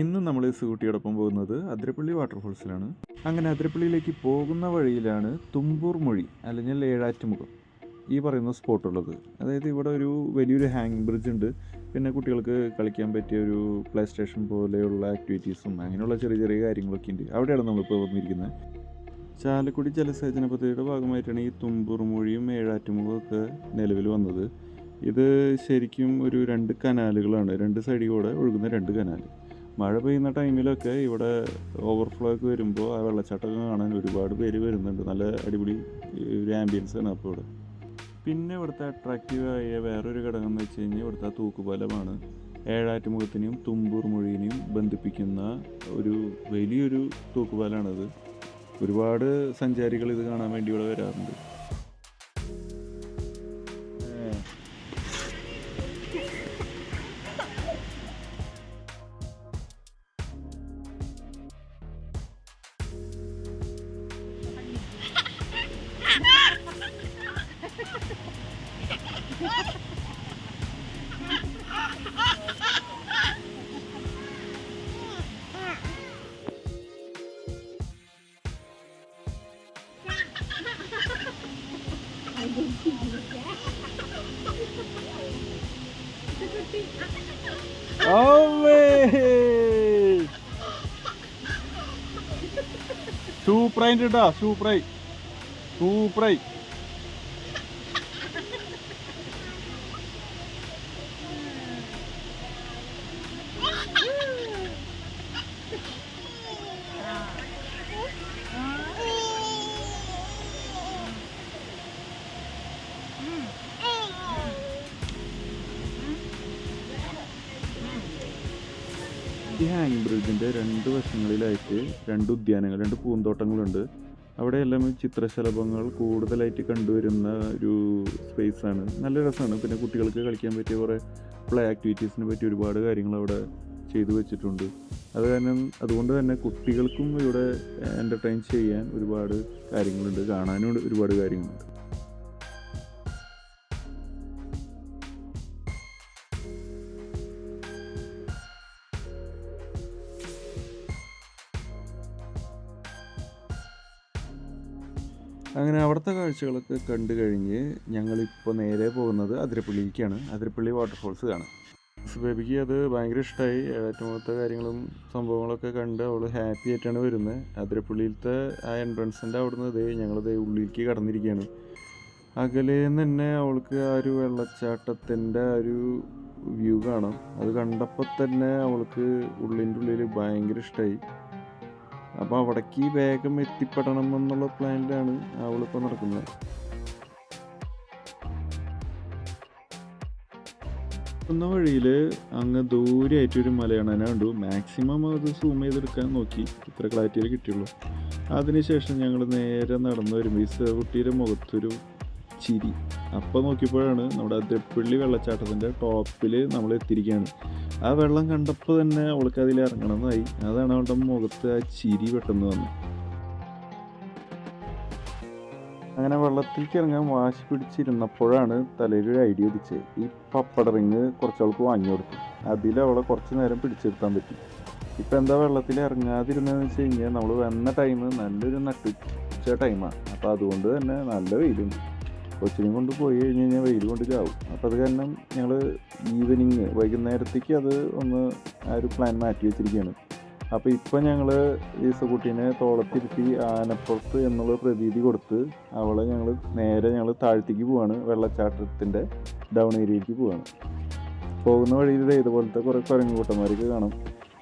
ഇന്ന് നമ്മൾ സ്കൂട്ടിയോടൊപ്പം പോകുന്നത് അതിരപ്പള്ളി വാട്ടർഫോൾസിലാണ്. അങ്ങനെ അതിരപ്പള്ളിയിലേക്ക് പോകുന്ന വഴിയിലാണ് തുമ്പൂർ മൊഴി അല്ലെങ്കിൽ ഏഴാറ്റുമുഖം ഈ പറയുന്ന സ്പോട്ട് ഉള്ളത് അതായത് ഇവിടെ ഒരു വലിയൊരു ഹാങ് ബ്രിഡ്ജ് ഉണ്ട്. പിന്നെ കുട്ടികൾക്ക് കളിക്കാൻ പറ്റിയ ഒരു പ്ലേ സ്റ്റേഷൻ പോലെയുള്ള ആക്ടിവിറ്റീസും അങ്ങനെയുള്ള ചെറിയ ചെറിയ കാര്യങ്ങളൊക്കെ ഉണ്ട്. അവിടെയാണ് നമ്മളിപ്പോൾ വന്നിരിക്കുന്നത്. ചാലക്കുടി ജലസേചന പദ്ധതിയുടെ ഭാഗമായിട്ടാണ് ഈ തുമ്പൂർ മൊഴിയും ഏഴാറ്റുമുഖവും ഒക്കെ നിലവിൽ വന്നത്. ഇത് ശരിക്കും ഒരു രണ്ട് കനാലുകളാണ്. രണ്ട് സൈഡിൽ കൂടെ ഒഴുകുന്ന രണ്ട് കനാൽ. മഴ പെയ്യുന്ന ടൈമിലൊക്കെ ഇവിടെ ഓവർഫ്ലോ ഒക്കെ വരുമ്പോൾ ആ വെള്ളച്ചാട്ടമൊക്കെ കാണാൻ ഒരുപാട് പേര് വരുന്നുണ്ട്. നല്ല അടിപൊളി ഒരു ആംബിയൻസ് ആണ് അപ്പോൾ ഇവിടെ. പിന്നെ ഇവിടുത്തെ അട്രാക്റ്റീവായ വേറൊരു ഘടകം എന്ന് വെച്ച് കഴിഞ്ഞാൽ ഇവിടുത്തെ തൂക്കുപാലമാണ്. ഏഴാറ്റുമുഖത്തിനെയും തുമ്പൂർ മൊഴിയിനെയും ബന്ധിപ്പിക്കുന്ന ഒരു വലിയൊരു തൂക്കുപാലമാണത് ഒരുപാട് സഞ്ചാരികൾ ഇത് കാണാൻ വേണ്ടി ഇവിടെ വരാറുണ്ട്. സൂപ്പറായിട്ട് കേട്ടാ സൂപ്പറായി സൂപ്പറായി ഈ ഹാങ് ബ്രിഡ്ജിന്റെ രണ്ട് വശങ്ങളിലായിട്ട് രണ്ട് ഉദ്യാനങ്ങൾ രണ്ട് പൂന്തോട്ടങ്ങളുണ്ട്. അവിടെയെല്ലാം ചിത്രശലഭങ്ങൾ കൂടുതലായിട്ട് കണ്ടുവരുന്ന ഒരു സ്പേസാണ്. നല്ല രസമാണ്. പിന്നെ കുട്ടികൾക്ക് കളിക്കാൻ പറ്റിയ കുറേ പ്ലേ ആക്ടിവിറ്റീസിനെ പറ്റി ഒരുപാട് കാര്യങ്ങൾ അവിടെ ചെയ്തു വെച്ചിട്ടുണ്ട്. അത് കാരണം അതുകൊണ്ട് തന്നെ കുട്ടികൾക്കും ഇവിടെ എന്റർടൈൻ ചെയ്യാൻ ഒരുപാട് കാര്യങ്ങളുണ്ട്. കാണാനും ഒരുപാട് കാര്യങ്ങളുണ്ട്. അങ്ങനെ അവിടുത്തെ കാഴ്ചകളൊക്കെ കണ്ടു കഴിഞ്ഞ് ഞങ്ങളിപ്പോൾ നേരെ പോകുന്നത് അതിരപ്പള്ളിയിലേക്കാണ് അതിരപ്പള്ളി വാട്ടർഫോൾസ് കാണാൻ സുബേബിക്ക് അത് ഭയങ്കര ഇഷ്ടമായി ഏറ്റുമുഖത്തെ കാര്യങ്ങളും സംഭവങ്ങളൊക്കെ കണ്ട് അവൾ ഹാപ്പി ആയിട്ടാണ് വരുന്നത്. അതിരപ്പള്ളിയിലത്തെ ആ എൻട്രൻസിന്റെ അവിടുന്ന് ദേ ഞങ്ങളത് ഉള്ളിലേക്ക് കടന്നിരിക്കുകയാണ്. അകലേന്ന് തന്നെ അവൾക്ക് ആ ഒരു വെള്ളച്ചാട്ടത്തിന്റെ ഒരു വ്യൂ കാണാം. അത് കണ്ടപ്പോൾ തന്നെ അവൾക്ക് ഉള്ളിന്റെ ഉള്ളിൽ ഭയങ്കര ഇഷ്ടമായി അപ്പോൾ അവിടേക്ക് വേഗം എത്തിപ്പെടണം എന്നുള്ള പ്ലാനിലാണ് അവളിപ്പോൾ നടക്കുന്നത്. ുന്ന വഴിയിൽ അങ്ങ് ദൂരെയായിട്ട് ഒരു മലയാണ്. അതിനെ കണ്ടു. മാക്സിമം അത് സൂം ചെയ്തെടുക്കാൻ നോക്കി. ഇത്ര ക്ലാരിറ്റിയിൽ കിട്ടിയുള്ളൂ. അതിനുശേഷം ഞങ്ങൾ നേരെ നടന്നു വരുമ്പോൾ ഈ കുട്ടിയുടെ മുഖത്തൊരു ചിരി. അപ്പോൾ നോക്കിയപ്പോഴാണ് നമ്മുടെ അതിരപ്പള്ളി വെള്ളച്ചാട്ടത്തിന്റെ ടോപ്പിൽ നമ്മൾ എത്തിയിരിക്കുകയാണ് ആ വെള്ളം കണ്ടപ്പോൾ തന്നെ അവൾക്ക് അതിൽ ഇറങ്ങണമെന്നായി അതാണ് അവളുടെ മുഖത്ത് ആ ചിരി പെട്ടെന്ന് വന്നു അങ്ങനെ വെള്ളത്തിലേക്ക് ഇറങ്ങാൻ വാശി പിടിച്ചിരുന്നപ്പോഴാണ് തലയിൽ ഒരു ഐഡിയ ഉദിച്ചത്. ഈ പപ്പട റിങ് കുറച്ചവൾക്ക് വാങ്ങി കൊടുത്തു. അതിൽ അവളെ കുറച്ച് നേരം പിടിച്ചെടുത്താൻ പറ്റി. ഇപ്പം എന്താ വെള്ളത്തിൽ ഇറങ്ങാതിരുന്നതെന്ന് വെച്ച് കഴിഞ്ഞാൽ നമ്മൾ വന്ന ടൈം നല്ലൊരു നട്ടുച്ച ടൈമാണ് അപ്പോൾ അതുകൊണ്ട് തന്നെ നല്ല വെയിലുണ്ട്. കൊച്ചിനെയും കൊണ്ട് പോയി കഴിഞ്ഞ് കഴിഞ്ഞാൽ വെയിൽ കൊണ്ട് ചാവും. അപ്പോൾ അത് കാരണം ഞങ്ങൾ ഈവനിങ് വൈകുന്നേരത്തേക്ക് അത് ഒന്ന് ആ ഒരു പ്ലാൻ മാറ്റി വെച്ചിരിക്കുകയാണ് അപ്പോൾ ഇപ്പം ഞങ്ങൾ ഈ സുകുട്ടീനെ തോളത്തിരുത്തി ആനപ്പുറത്ത് എന്നുള്ള പ്രതീതി കൊടുത്ത് അവളെ ഞങ്ങൾ നേരെ ഞങ്ങൾ താഴ്ത്തേക്ക് പോവാണ്. വെള്ളച്ചാട്ടത്തിന്റെ ഡൗൺ ഏരിയയിലേക്ക് പോവാണ്. പോകുന്ന വഴിയിൽ ഇതുപോലത്തെ കുറേ കുരങ്ങുകൂട്ടന്മാരൊക്കെ കാണും.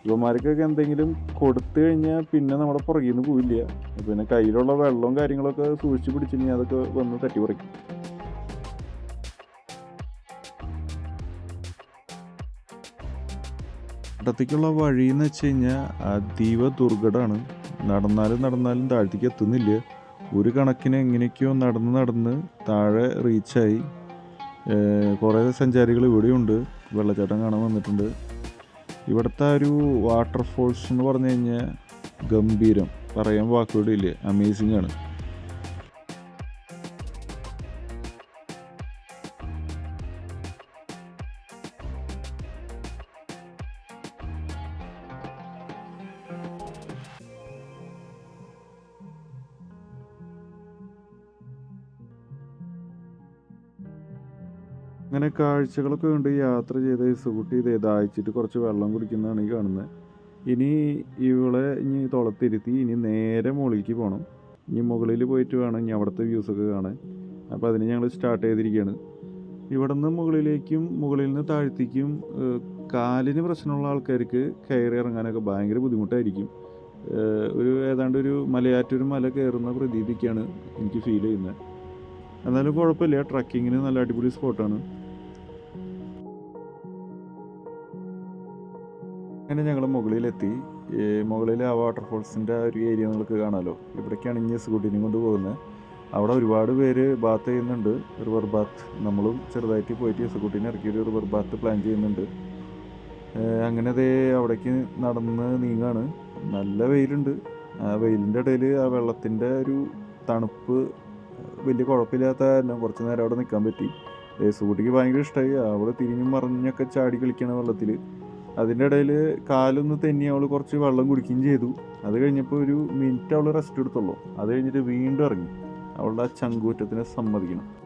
ഇവന്മാർക്കൊക്കെ എന്തെങ്കിലും കൊടുത്തു കഴിഞ്ഞാൽ പിന്നെ നമ്മുടെ പുറകിൽ നിന്ന് പോവില്ല. പിന്നെ കയ്യിലുള്ള വെള്ളവും കാര്യങ്ങളൊക്കെ സൂക്ഷിച്ച് പിടിച്ചു കഴിഞ്ഞാൽ അതൊക്കെ വന്ന് തട്ടി പറിക്കും ഇടത്തേക്കുള്ള വഴി എന്ന് വെച്ച് കഴിഞ്ഞാൽ അതീവ ദുർഘടമാണ് നടന്നാലും നടന്നാലും താഴത്തേക്ക് എത്തുന്നില്ല. ഒരു കണക്കിന് എങ്ങനെയൊക്കെയോ നടന്ന് നടന്ന് താഴെ റീച്ചായി. കുറേ സഞ്ചാരികൾ ഇവിടെയുണ്ട്. വെള്ളച്ചാട്ടം കാണാൻ വന്നിട്ടുണ്ട്. ഇവിടുത്തെ ഒരു വാട്ടർഫോൾസ് എന്ന് പറഞ്ഞു കഴിഞ്ഞാൽ ഗംഭീരം. പറയാൻ വാക്കുകളില്ല. അമേസിംഗ് ആണ്. അങ്ങനെ കാഴ്ചകളൊക്കെ കണ്ട് യാത്ര ചെയ്ത് ഇസുകുട്ടി ഇത് ദാഹിച്ചിട്ട് കുറച്ച് വെള്ളം കുടിക്കുന്നതാണ് ഈ കാണുന്നത് ഇനി ഇവളെ ഇനി തുളത്തിരുത്തി ഇനി നേരെ മുകളിലേക്ക് പോകണം ഇനി മുകളിൽ പോയിട്ട് വേണം ഇനി അവിടുത്തെ വ്യൂസൊക്കെ കാണാൻ. അപ്പോൾ അതിന് ഞങ്ങൾ സ്റ്റാർട്ട് ചെയ്തിരിക്കുകയാണ് ഇവിടെ നിന്ന് മുകളിലേക്കും മുകളിൽ നിന്ന് താഴ്ത്തേക്കും കാലിന് പ്രശ്നമുള്ള ആൾക്കാർക്ക് കയറി ഇറങ്ങാനൊക്കെ ഭയങ്കര ബുദ്ധിമുട്ടായിരിക്കും. ഒരു ഏതാണ്ട് ഒരു മലയാറ്റൊരു മല കയറുന്ന പ്രതീതിക്കാണ് എനിക്ക് ഫീൽ ചെയ്യുന്നത് എന്നാലും കുഴപ്പമില്ല ട്രക്കിങ്ങിന് നല്ല അടിപൊളി സ്പോട്ടാണ് അങ്ങനെ ഞങ്ങൾ മുകളിലെത്തി. മുകളിൽ ആ വാട്ടർഫോൾസിന്റെ ഒരു ഏരിയ നിങ്ങൾക്ക് കാണാമല്ലോ ഇവിടേക്കാണ് ഇനി സ്കൂട്ടിനും കൊണ്ട് പോകുന്നത് അവിടെ ഒരുപാട് പേര് ബാത്ത് ചെയ്യുന്നുണ്ട്. റിവർ ബാത്ത് നമ്മളും ചെറുതായിട്ട് പോയിട്ട് സ്കൂട്ടിനെ ഇറക്കി ഒരു റിവർ ബാത്ത് പ്ലാൻ ചെയ്യുന്നുണ്ട്. അങ്ങനെ അതേ അവിടേക്ക് നടന്ന് നീങ്ങാണ്. നല്ല വെയിലുണ്ട്. ആ വെയിലിന്റെ ഇടയിൽ ആ വെള്ളത്തിന്റെ ഒരു തണുപ്പ് വലിയ കുഴപ്പമില്ലാത്ത തന്നെ കുറച്ച് നേരം അവിടെ നിൽക്കാൻ പറ്റി. സ്കൂട്ടിക്ക് ഭയങ്കര ഇഷ്ടമായി അവിടെ തിരിഞ്ഞും മറിഞ്ഞൊക്കെ ചാടി കളിക്കണ വെള്ളത്തിൽ അതിന്റെ ഇടയിൽ കാലൊന്ന് തെന്നി അവൾ കുറച്ച് വെള്ളം കുടിക്കുകയും ചെയ്തു. അത് കഴിഞ്ഞപ്പോൾ ഒരു മിനിറ്റ് അവൾ റെസ്റ്റ് എടുത്തുള്ളൂ. അത് കഴിഞ്ഞിട്ട് വീണ്ടും ഇറങ്ങി. അവളുടെ ആ ചങ്കൂറ്റത്തിനെ സമ്മതിക്കണം.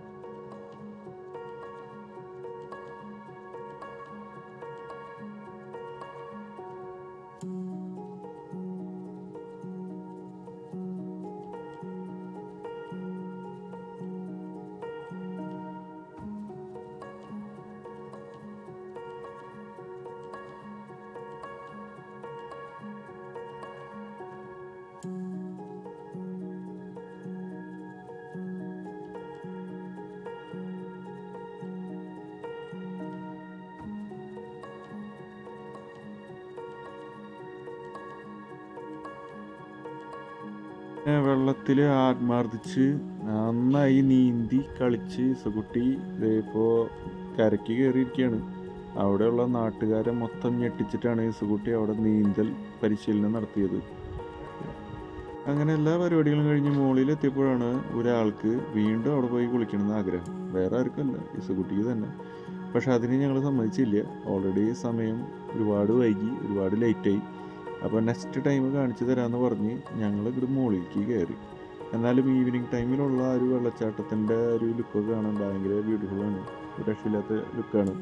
വെള്ളത്തിൽ ആത്മാർദ്ദിച്ച് നന്നായി നീന്തി കളിച്ച് സുകുട്ടി ഇപ്പോൾ കരയ്ക്ക് കയറിയിരിക്കുകയാണ് അവിടെയുള്ള നാട്ടുകാരെ മൊത്തം ഞെട്ടിച്ചിട്ടാണ് സുകുട്ടി അവിടെ നീന്തൽ പരിശീലനം നടത്തിയത്. അങ്ങനെ എല്ലാ പരിപാടികളും കഴിഞ്ഞ് മുകളിൽ എത്തിയപ്പോഴാണ് ഒരാൾക്ക് വീണ്ടും അവിടെ പോയി കുളിക്കണമെന്ന് ആഗ്രഹം. വേറെ ആർക്കല്ല ഈ സുകുട്ടിക്ക് തന്നെ. പക്ഷെ അതിന് ഞങ്ങൾ സമ്മതിച്ചില്ല. ഓൾറെഡി സമയം ഒരുപാട് വൈകി ഒരുപാട് ലേറ്റായി അപ്പോൾ നെക്സ്റ്റ് ടൈം കാണിച്ചു തരാമെന്ന് പറഞ്ഞ് ഞങ്ങൾ ഇങ്ങോട്ട് മുകളിലേക്ക് കയറി എന്നാലും ഈവനിങ് ടൈമിലുള്ള ആ ഒരു വെള്ളച്ചാട്ടത്തിന്റെ ഒരു ലുക്കൊക്കെ കാണാൻ ഭയങ്കര ബ്യൂട്ടിഫുള്ളാണ് ഒരു രക്ഷയില്ലാത്ത ലുക്കാണ്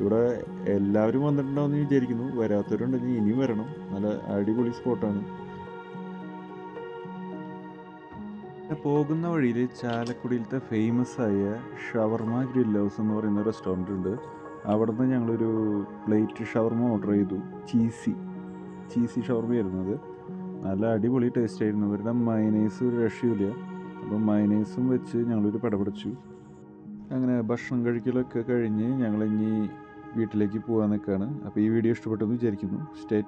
ഇവിടെ എല്ലാവരും വന്നിട്ടുണ്ടാവുമെന്ന് വിചാരിക്കുന്നു. വരാത്തവരുണ്ടെങ്കിൽ ഇനിയും വരണം. നല്ല അടിപൊളി സ്പോട്ടാണ് പോകുന്ന വഴിയിൽ ചാലക്കുടിയിലത്തെ ഫേമസ് ആയ ഷവർമ ഗ്രിൽ ഹൗസ് എന്ന് പറയുന്ന റെസ്റ്റോറന്റ് ഉണ്ട്. അവിടെ നിന്ന് ഞങ്ങളൊരു പ്ലേറ്റ് ഷവർമ ഓർഡർ ചെയ്തു. ചീസി ചീസി ഷവർമ ആയിരുന്നത് നല്ല അടിപൊളി ടേസ്റ്റ് ആയിരുന്നു. ഇവരുടെ മയനൈസ് ഒരു രക്ഷയില്ല അപ്പം മയനൈസും വെച്ച് ഞങ്ങളൊരു പടപിടിച്ചു അങ്ങനെ ഭക്ഷണം കഴിക്കലൊക്കെ കഴിഞ്ഞ് ഞങ്ങളിനി വീട്ടിലേക്ക് പോകാൻ നിൽക്കുകയാണ് അപ്പോൾ ഈ വീഡിയോ ഇഷ്ടപ്പെട്ടെന്ന് വിചാരിക്കുന്നു. സ്റ്റേ